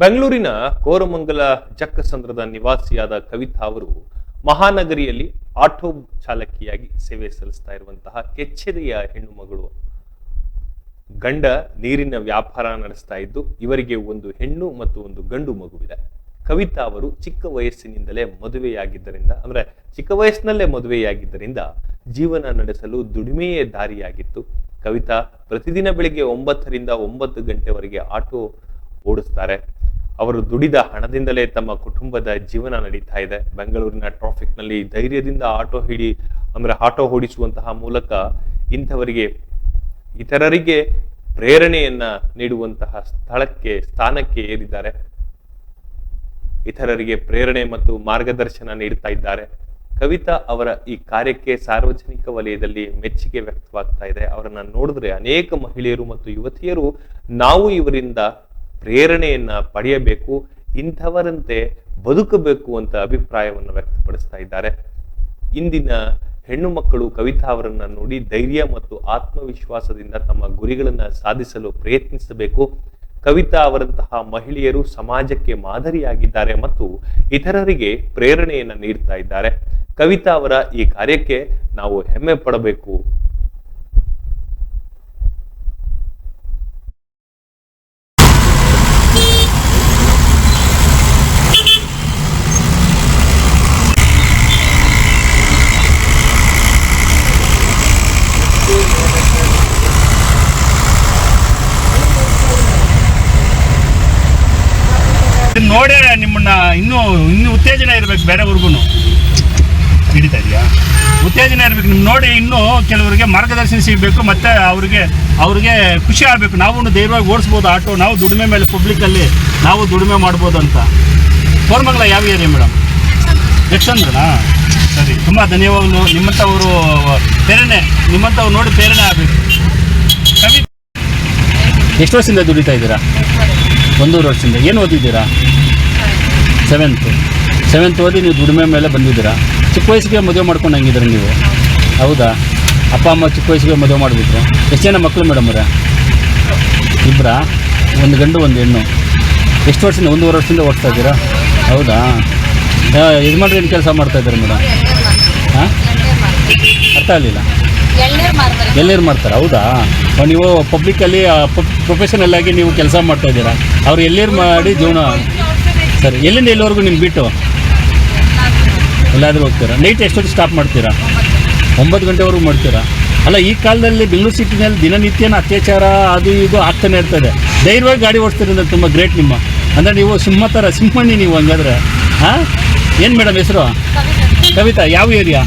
ಬೆಂಗಳೂರಿನ ಕೋರಮಂಗಲ ಜಕ್ಕಸಂದ್ರದ ನಿವಾಸಿಯಾದ ಕವಿತಾ ಅವರು ಮಹಾನಗರಿಯಲ್ಲಿ ಆಟೋ ಚಾಲಕಿಯಾಗಿ ಸೇವೆ ಸಲ್ಲಿಸ್ತಾ ಇರುವಂತಹ ಕೆಚ್ಚೆದೆಯ ಹೆಣ್ಣು ಮಗಳು ಗಂಡ ನೀರಿನ ವ್ಯಾಪಾರ ನಡೆಸ್ತಾ ಇದ್ದು, ಇವರಿಗೆ ಒಂದು ಹೆಣ್ಣು ಮತ್ತು ಒಂದು ಗಂಡು ಮಗುವಿದೆ. ಕವಿತಾ ಅವರು ಚಿಕ್ಕ ವಯಸ್ಸಿನಿಂದಲೇ ಮದುವೆಯಾಗಿದ್ದರಿಂದ, ಅಂದ್ರೆ ಚಿಕ್ಕ ವಯಸ್ಸಿನಲ್ಲೇ ಮದುವೆಯಾಗಿದ್ದರಿಂದ ಜೀವನ ನಡೆಸಲು ದುಡಿಮೆಯೇ ದಾರಿಯಾಗಿತ್ತು. ಕವಿತಾ ಪ್ರತಿದಿನ ಬೆಳಿಗ್ಗೆ ಒಂಬತ್ತರಿಂದ ಒಂಬತ್ತು ಗಂಟೆವರೆಗೆ ಆಟೋ ಓಡಿಸ್ತಾರೆ. ಅವರು ದುಡಿದ ಹಣದಿಂದಲೇ ತಮ್ಮ ಕುಟುಂಬದ ಜೀವನ ನಡೀತಾ ಇದೆ. ಬೆಂಗಳೂರಿನ ಟ್ರಾಫಿಕ್ನಲ್ಲಿ ಧೈರ್ಯದಿಂದ ಆಟೋ ಹಿಡಿ, ಅಂದ್ರೆ ಆಟೋ ಓಡಿಸುವಂತಹ ಮೂಲಕ ಇಂಥವರಿಗೆ, ಇತರರಿಗೆ ಪ್ರೇರಣೆಯನ್ನ ನೀಡುವಂತಹ ಸ್ಥಳಕ್ಕೆ, ಸ್ಥಾನಕ್ಕೆ ಏರಿದ್ದಾರೆ. ಇತರರಿಗೆ ಪ್ರೇರಣೆ ಮತ್ತು ಮಾರ್ಗದರ್ಶನ ನೀಡ್ತಾ ಇದ್ದಾರೆ. ಕವಿತಾ ಅವರ ಈ ಕಾರ್ಯಕ್ಕೆ ಸಾರ್ವಜನಿಕ ವಲಯದಲ್ಲಿ ಮೆಚ್ಚುಗೆ ವ್ಯಕ್ತವಾಗ್ತಾ ಇದೆ. ಅವರನ್ನ ನೋಡಿದ್ರೆ ಅನೇಕ ಮಹಿಳೆಯರು ಮತ್ತು ಯುವತಿಯರು, ನಾವು ಇವರಿಂದ ಪ್ರೇರಣೆಯನ್ನ ಪಡೆಯಬೇಕು, ಇಂಥವರಂತೆ ಬದುಕಬೇಕು ಅಂತ ಅಭಿಪ್ರಾಯವನ್ನು ವ್ಯಕ್ತಪಡಿಸ್ತಾ ಇದ್ದಾರೆ. ಇಂದಿನ ಹೆಣ್ಣು ಮಕ್ಕಳು ಕವಿತಾ ಅವರನ್ನ ನೋಡಿ ಧೈರ್ಯ ಮತ್ತು ಆತ್ಮವಿಶ್ವಾಸದಿಂದ ತಮ್ಮ ಗುರಿಗಳನ್ನು ಸಾಧಿಸಲು ಪ್ರಯತ್ನಿಸಬೇಕು. ಕವಿತಾ ಅವರಂತಹ ಮಹಿಳೆಯರು ಸಮಾಜಕ್ಕೆ ಮಾದರಿಯಾಗಿದ್ದಾರೆ ಮತ್ತು ಇತರರಿಗೆ ಪ್ರೇರಣೆಯನ್ನು ನೀಡ್ತಾ ಇದ್ದಾರೆ. ಕವಿತಾ ಅವರ ಈ ಕಾರ್ಯಕ್ಕೆ ನಾವು ಹೆಮ್ಮೆ ಪಡಬೇಕು. ಇನ್ನೂ ಉತ್ತೇಜನ ಇರಬೇಕು ಬೇರೆವರೆಗೂ ಹಿಡಿತಾ ಇದೆಯಾ? ಉತ್ತೇಜನ ಇರಬೇಕು. ನಿಮ್ಗೆ ನೋಡಿ ಇನ್ನೂ ಕೆಲವರಿಗೆ ಮಾರ್ಗದರ್ಶನ ಸಿಗಬೇಕು, ಮತ್ತೆ ಅವ್ರಿಗೆ ಅವ್ರಿಗೆ ಖುಷಿ ಆಗಬೇಕು. ನಾವು ಧೈರ್ಯವಾಗಿ ಓಡಿಸ್ಬೋದು ಆಟೋ, ನಾವು ದುಡಿಮೆ ಮೇಲೆ ಪಬ್ಲಿಕ್ಕಲ್ಲಿ ನಾವು ದುಡಿಮೆ ಮಾಡ್ಬೋದು ಅಂತ. ಕೋರ್ಮಂಗಲ ಯಾವ ಏರಿಯಾ ಮೇಡಮ್ ಯಕ್ಷಂದ್ರನಾ? ಸರಿ, ತುಂಬ ಧನ್ಯವಾದಗಳು. ನಿಮ್ಮಂಥವರು ಪ್ರೇರಣೆ, ನಿಮ್ಮಂಥವ್ರು ನೋಡಿ ಪ್ರೇರಣೆ ಆಗಬೇಕು. ಎಷ್ಟು ವರ್ಷದಿಂದ ದುಡಿತಾ ಇದ್ದೀರಾ? ಒಂದೂವರೆ ವರ್ಷದಿಂದ. ಏನು ಓದಿದ್ದೀರಾ? ಸೆವೆಂತು ಸೆವೆಂತ್ ಓದಿ ನೀವು ದುಡಿಮೆ ಮೇಲೆ ಬಂದಿದ್ದೀರಾ? ಚಿಕ್ಕ ವಯಸ್ಸಿಗೆ ಮದುವೆ ಮಾಡ್ಕೊಂಡು ಹಂಗಿದ್ರೆ ನೀವು? ಹೌದಾ? ಅಪ್ಪ, ಅಮ್ಮ ಚಿಕ್ಕ ವಯಸ್ಸಿಗೆ ಮದುವೆ ಮಾಡಿಬಿಟ್ರು. ಎಷ್ಟು ಜನ ಮಕ್ಕಳು ಮೇಡಮ್ ಅವರೇ? ಇಬ್ಬರಾ ಒಂದು ಗಂಡು, ಒಂದು ಹೆಣ್ಣು. ಎಷ್ಟು ವರ್ಷದಿಂದ, ಒಂದೂವರೆ ವರ್ಷದಿಂದ ಓಡ್ತಾ ಇದ್ದೀರಾ? ಹೌದಾ? ಇದು ಮಾಡ್ರಿ ಏನು ಕೆಲಸ ಮಾಡ್ತಾ ಇದ್ದಾರೆ ಮೇಡಮ್? ಹಾಂ ಅರ್ಥ ಆಗಲಿಲ್ಲ. ಎಳ್ನೀರು ಮಾಡ್ತಾರೆ ಹೌದಾ? ನೀವು ಪಬ್ಲಿಕಲ್ಲಿ ಪ್ರೊಫೆಷನಲ್ ಆಗಿ ನೀವು ಕೆಲಸ ಮಾಡ್ತಾ ಇದ್ದೀರಾ? ಅವ್ರು ಎಲ್ಲೇರು ಮಾಡಿ ಜೀವನ ಸರಿ ಎಲ್ಲಿಂದ ಎಲ್ಲಿವರೆಗೂ ನಿಮ್ಮ ಬಿಟ್ಟು? ಎಲ್ಲಾದರೂ ಹೋಗ್ತೀರಾ? ನೈಟ್ ಎಷ್ಟೊತ್ತು ಸ್ಟಾಪ್ ಮಾಡ್ತೀರಾ? ಒಂಬತ್ತು ಗಂಟೆವರೆಗೂ ಮಾಡ್ತೀರಾ? ಅಲ್ಲ ಈ ಕಾಲದಲ್ಲಿ ಬೆಂಗಳೂರು ಸಿಟಿನಲ್ಲಿ ದಿನನಿತ್ಯನ ಅತ್ಯಾಚಾರ ಅದು ಇದು ಆಗ್ತಾನೆ ಇರ್ತದೆ. ಧೈರ್ಯವಾಗಿ ಗಾಡಿ ಓಡಿಸ್ತಿರೋದು ತುಂಬ ಗ್ರೇಟ್ ನಿಮ್ಮ. ಅಂದರೆ ನೀವು ಸಿಂಹ ಥರ ಸಿಂಹಣ್ಣಿ ನೀವು ಹಂಗಾದ್ರೆ ಹಾಂ? ಏನು ಮೇಡಮ್ ಹೆಸರು? ಕವಿತಾ. ಯಾವ ಏರಿಯಾ